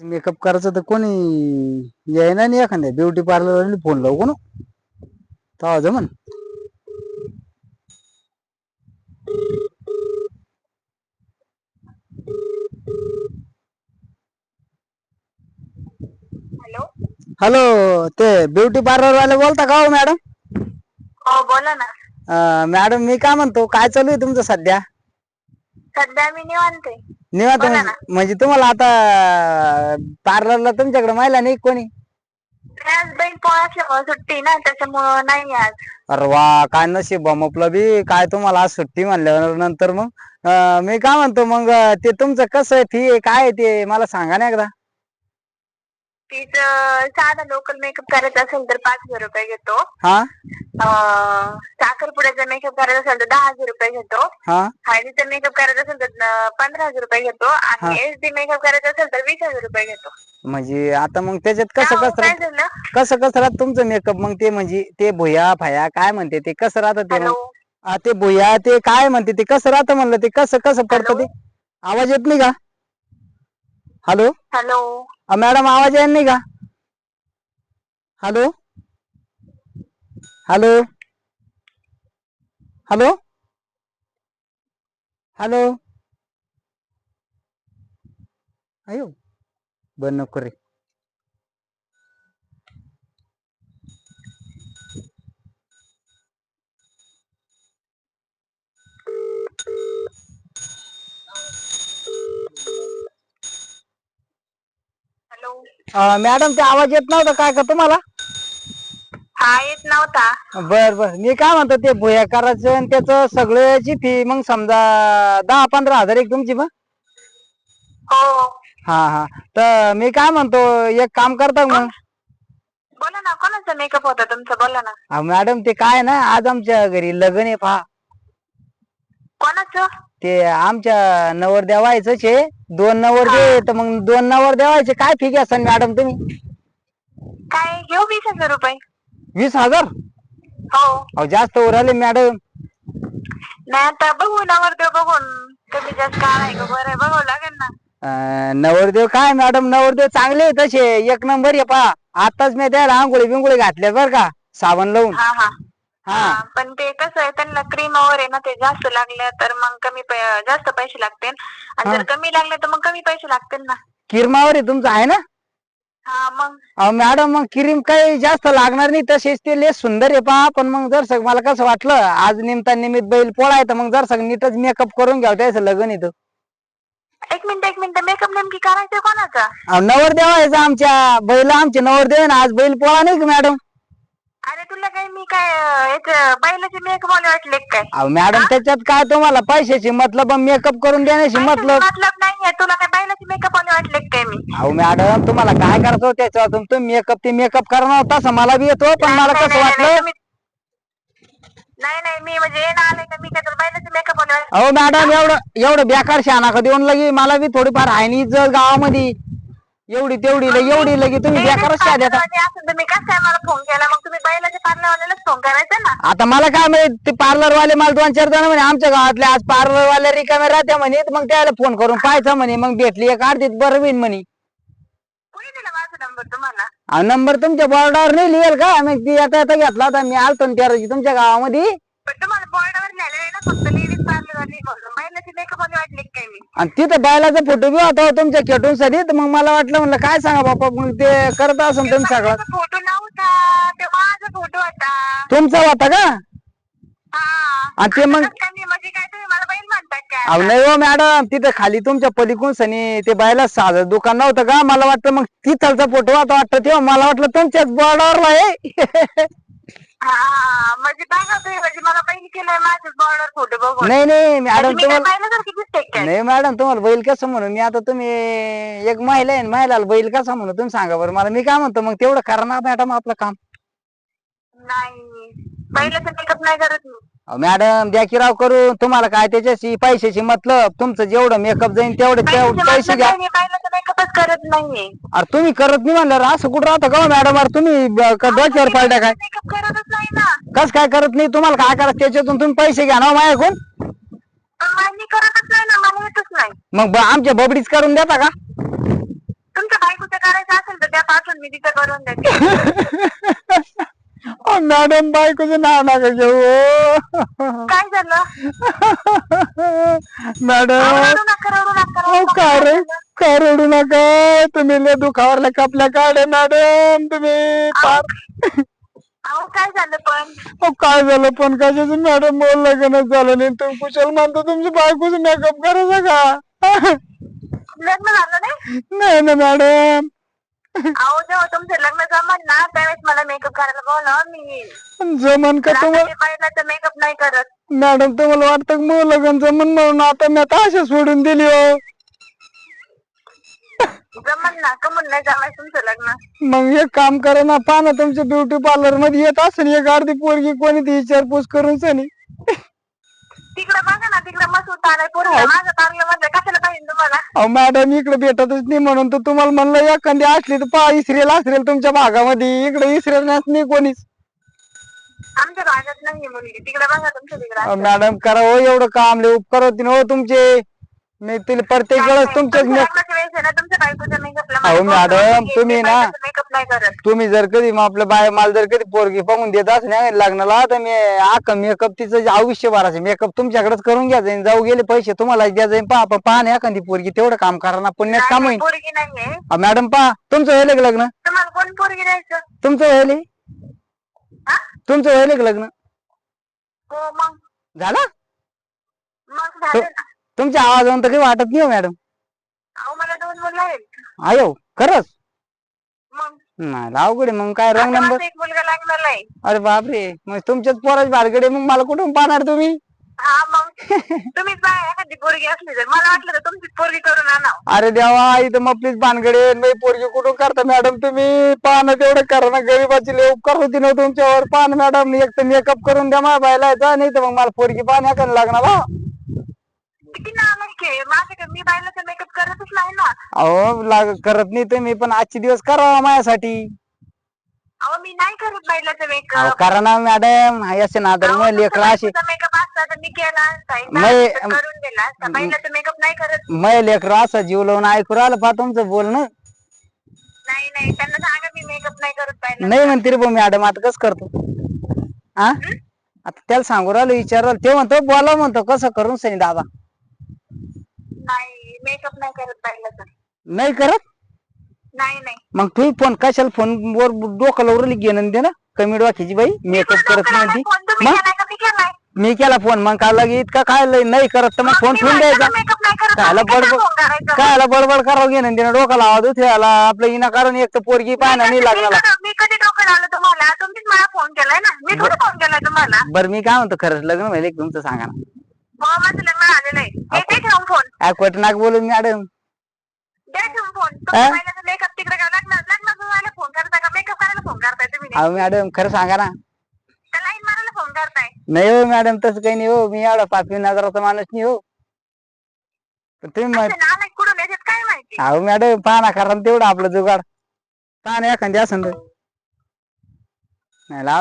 Makeup करायचं तर कोणी यायना नाही एखाद्या ब्युटी पार्लर फोन लावू कोण? तेव्हा जमन हॅलो. हॅलो ते ब्युटी पार्लर वाले बोलता का हो मॅडम? हो बोला ना. मॅडम मी काय म्हणतो काय चालू आहे तुमचं सध्या? सध्या मी निवांत आहे. निवांत बोला म्हणजे म्हणजे तुम्हाला आता पार्लरला तुमच्याकडे महिला नाही कोणी? आज बहीण पोळा असल्यामुळे सुट्टी ना त्याच्यामुळं नाही आज. अरे वा काय नशीब बमपलं बी. काय तुम्हाला आज सुट्टी म्हणल्यावर नंतर मग? अं, मी काय म्हणतो मग अं, ते तुमचं कसं आहे फी काय आहे ते मला सांगा ना एकदा. तीच साधा लोकल मेकअप करायचा असेल तर पाच हजार रुपये घेतो. हा? अं, साखरपुड्याचा मेकअप करायचा असेल तर दहा हजार रुपये घेतो. हा? हळदीचा मेकअप करायचा असेल तर अं, पंधरा हजार रुपये घेतो. आणि एच डी मेकअप करायचा असेल तर वीस हजार रुपये घेतो. म्हणजे आता मग त्याच्यात कसं कसं काय राहत- झालं? कसं कसं राहत तुमचं मेकअप मग ते म्हणजे ते भुया फाया काय म्हणते ते? कसं राहतं ते हॅलो ते भुया ते काय म्हणते ते? कसं राहतं म्हणलं ते? कसं कसं पडतं ते? आवाज येत नाही का? हॅलो हॅलो मॅडम आवाज येत नाही का हॅलो हॅलो हॅलो हॅलो अयो बंद नको रे हॅलो अ, मॅडम ते आवाज येत नव्हता काय का तुम्हाला? हा येत नव्हता. बर बर. मी काय म्हणतो ते भुया करायचं आणि त्याचं सगळ्याची फी मग समजा दहा पंधरा हजार एक तुमची मग? हो. हा हा. तर मी काय म्हणतो एक काम करता मग? बोला ना कोणाचा मेकअप होता तुमचा? बोला ना. मॅडम ते काय ना आज आमच्या घरी लग्न आहे पहा. कोणाचं? ते आमच्या नवरदेव व्हायचंच आहे. दोन नवरदेव तर मग दोन नवरदेव व्हायचे काय फी घ्या मॅडम तुम्ही? काय घेऊ वीस हजार रुपये. वीस हजार? हो. अहो जास्त उराले मॅडम नाही आता बघू नवरदेव बघून. कमी जास्त काय आहे का बरं आहे बघावं लागेल ना. अं, नवरदेव काय मॅडम नवरदेव चांगले आहे तसे. एक नंबर आहे पहा. आताच मी त्याला आंघोळी बिंगोळी घातल्या बर का साबण लावून. हा हा. हा. पण ते कसं आहे त्यांना क्रीम वगैरे ना ते जास्त लागले तर मग कमी पै- जास्त पैसे लागतील. आणि. जर कमी लागले तर मग कमी पैसे लागतील ना. किरमावर आहे तुमचं आहे ना? हा मग. अहो मॅडम मग क्रीम काही जास्त लागणार नाही तसेच ते लेस सुंदर आहे पहा पण मग जर सग मला कसं वाटलं आज निमता निमित्त बैल पोळा आहे तर मग जर सग नीटच मेकअप करून घ्यावं त्याचं लग्न येतं एक मिनिट एक मिनिट मेकअप नेमकी करायचं कोणाचा? नवरदेव आहे आमच्या बैल आमचे नवरदेव आहे ना आज बैल पोळा नाही का मॅडम? अरे तुला काय मी काय अं, याचं बैलाचे वाटले काय? अहो मॅडम त्याच्यात काय तुम्हाला पैशाची मतलब मेकअप करून देण्याची मतलब? मतलब नाहीये. तुला काय बैलाचे मेकअप वाले वाटले काय मी? अहो मॅडम तुम्हाला काय करायचं होतं त्याच्यातून तुम्ही मेकअप ते मेकअप करणार होता तसं मला बी येतो पण मला नाही, कसं नाही, नाही, वाटलं? तुम्ही- नाही नाही मी म्हणजे येणं आले का मी काय तुला बैलाचे मेकअप वाले वाटले अहो मॅडम एवढं एवढं बेकार का देऊन लगी मला बी थोडीफार आहे नी इज्जत गावामध्ये एवढी तेवढी लगी एवढी लगी तुम्ही बेकारच शा देता असं तुम्ही कसं काय मला फोन केला? मग तुम्ही बैलाच्या पार्लरवाल्यालाच फोन करायचा ना. आता मला काय माहीत ते पार्लर वाले मला दोन चार जण म्हणे आमच्या गावातले आज पार्लर वाले रिकामे राहते म्हणे. मग त्याला फोन करून पाहायचं म्हणे मग भेटली एक अर्धीत बरं होईन म्हणे. कोणी दिला माझा नंबर तुम्हाला? नंबर तुमच्या बॉर्डर नाही लिहिल का? मग ती आता आता घेतला होता मी आलतो ना त्या रोजी तुमच्या गावामध्ये. पण तुम्हाला बॉर्डवर ना फक्त आणि तिथं बैलाचा फोटो बी होता हो तुमच्या खेटून सरीत मग मला वाटलं म्हणलं काय सांगा बापा मग ते करत असं तुम्ही सगळं. फोटो नव्हता ते माझा फोटो होता तुमचा होता का? आणि ते मग अहो नाही हो मॅडम तिथं खाली तुमच्या पलीकडून सनी ते बायला साधं दुकान नव्हतं का? मला वाटतं मग तिथलचा फोटो होता वाटतं तेव्हा. मला वाटलं तुमच्याच बॉर्डरला आहे. हा म्हणजे बघा तुम्ही म्हणजे मला केलंय माझे बॉर्डर फोटो बघून. नाही नाही म्हणजे मॅडम मी काय तुम्हाला बैलासारखी दिसते काय नाही मॅडम तुम्हाला बैल कसं म्हणू मी आता तुम्ही एक महिला आहे महिलाला बैल कसा म्हणू तुम्ही सांगा बरं. मला मी काय म्हणतो मग तेवढं करा ना मॅडम आपलं काम. नाही बैलाचा मेकअप नाही करत मी. अहो, मॅडम द्या की राव करू. तुम्हाला काय त्याच्याशी पैशाची मतलब? तुमचं जेवढं मेकअप जाईन तेवढे पैसे घ्या. नाही, मेकअपच करत नाहीये. अरे तुम्ही करत नाही म्हणल्यावर असं कुठं राहतं का हो मॅडम? अरे तुम्ही ब- का डोक्यावर पडल्या काय? मेकअप करतच नाही ना. कस काय करत नाही? तुम्हाला काय करायचं? त्याच्यातून तुम्ही पैसे घ्या ना हो माझ्याकडून. पण मी करतच नाही ना मला येतच नाही. मग ब- आमच्या बबडीच करून देता का? तुमच्या द्या पाठवून मी तिथं करून देते. अहो, मॅडम बायकोचं नाव नका घेऊ हो. काय झालं? मॅडम अहो रडू काय रे नका. काय रडू नका? तुम्ही लय दुखावरल्या कापल्या काढे मॅडम तुम्ही. फार. काय झालं पण? अहो काय झालं पण? कशाचं मॅडम बोल लग्नच झालं नाही. तुम्ही कुशल म्हणतो तुमची बायकोच मेकअप करायचं का? लग्न झालं नाही? नाही ना मॅडम. अहो जेव्हा तुमचं लग्न जमन ना त्यावेळेस मला मेकअप करायला बोला मी. येईल जमन का तुम्हाला पहिल्याचं मेकअप नाही करत. मॅडम तुम्हाला वाटतं का मग लग्न जमन म्हणून? आता मी आता अशा सोडून दिली हो. जमन ना कमून नाही तुमचं लग्न. मग एक काम करा ना पहा ना तुमच्या ब्युटी पार्लरमध्ये येत असेल एक अर्धी पोरगी कोणी ती विचारपूस करून सनी. तिकडे बघा ना तिकडे मस्त माझं पार्लर अहो मॅडम इकडे भेटतच नाही म्हणून तर तुम्हाला म्हणलं एखादी असली तर पहा इसरेल असेल तुमच्या भागामध्ये. इकडे इसरेल नाही कोणीच. आमच्या भागात नाही मुलगी. तिकडे बघा तुमच्या तिकडे. अहो, मॅडम करा हो एवढं काम लय उपकार होतील हो तुमचे. मी तिला प्रत्येक वेळेस तुमच्याच आहे ना तुमच्या अहो, मॅडम, तुम्ही ना- मेकअप नाही करत. तुम्ही जर कधी मग आपल्या बाय मला जर कधी पोरगी पाहून देत असल्या लग्नाला तर मी आका मेकअप तिचं आयुष्य भरायचं मेकअप तुमच्याकडेच करून घ्यायचं आणि जाऊ गेले पैसे तुम्हाला द्यायचे पहा आपण पहा ना एखादी पोरगी तेवढं काम करा ना पुण्यात काम होईल पोरगी नाहीये. अहो, मॅडम पहा तुमचं व्हायला का लग्न? तुम्हाला कोण पोरगी द्यायचं? तुमचं व्हायले हा? तुमचं व्हायले का लग्न? हो मग. झालं? मग झालं ना. तुमच्या आवाजावरून तर काही वाटत नाही हो मॅडम. अहो मला दोन मुलं आहेत. आयो खरंच? मग? नाही अवघड आहे. मग काय रंग आता नंबर माझा एक मुलगा लागणार आहे. अरे बापरे. मग तुमच्याच पोराच भारगडे मग मला कुठून पाहणार तुम्ही? हा मग? तुम्हीच बाय एखादी पोरगी असली तर. मला वाटलं तर तुमचीच पोरगी करून आणा अरे देवा इथं मग प्लीज भानगडे मी पोरगी कुठून करता मॅडम तुम्ही पाहणं तेवढं करा ना. गरीबाची लय उपकार होती ना तुमच्यावर. पाहणं मॅडम एक तर मेकअप करून द्या माझ्या बायला येतं नाही तर मग मला पोरगी पाहण्या लागणार हो. किती नालायक आहे? माझ्याकडे मी बायलाचा मेकअप करतच नाही ना. अहो लाग करत नाही तुम्ही पण आजचे दिवस करावा माझ्यासाठी. अहो मी नाही करत बायलाचा अहो मेकअप करा ना मॅडम असे नादर मग लेकरं असे मेकअप असता तर मी केला असता. एकदा नाही, असता तर करून दिला असता. बायलाचा मेकअप नाही करत. मग लेकरं असं जीव लावून ऐकू राहिलं पा तुमचं बोलणं. नाही नाही. त्यांना सांगा मी मेकअप नाही करत बायला नाही म्हणते रे भाऊ मॅडम आता कसं करतो? हा? आता त्याला सांगू राहिलो विचार ते म्हणतो बोला म्हणतो कसं करून सनी दादा? नाही मेकअप नाही करत नाही करत? नाही नाही. मग तुम्ही फोन कशाला फोन वर डोकं लावली घेणं दे ना कमी डोक्याची बाई मेकअप करत नाही ती. मग? मी केला फोन मग काय लगे इतका काय लय नाही करत तर मग फोन ठेवून द्यायचा. कायला बडबड? कायला बडबड करावं घेणं देणं? डोकं लावा दुसऱ्याला आपलं इनाकारण एक तर पोरगी पाहणं नाही लागणार. कधी- मी कधी डोकं लावलं तुम्हाला? तुम्हीच मला फोन केलाय ना. मी थोडी फोन केलाय तुम्हाला. बरं मी काय म्हणतो खरंच लग्न व्हायला की तुमचं सांगा ना. माझं लग्न झालेलं आहे. दे ठेवून फोन ऍक्वट नाक बोलून मॅडम. ठेवून फोन हा? मेकअप तिकडे का लग्न लग्न जुळवायला फोन करता का? मेकअप करायला फोन करताय तुम्ही अहो मॅडम खरं सांगा ना. का लाईन मारायला फोन करताय? नाही हो मॅडम तसं काही नाही हो. मी एवढा पापी नजराचा माणूस नाही हो. पण तुम्ही मग असे नालायक कुठून येतात काय माहिती? अहो मॅडम पहा ना कारण तेवढं आपलं जुगाड. पहा ना एखादी असं नाही लाव.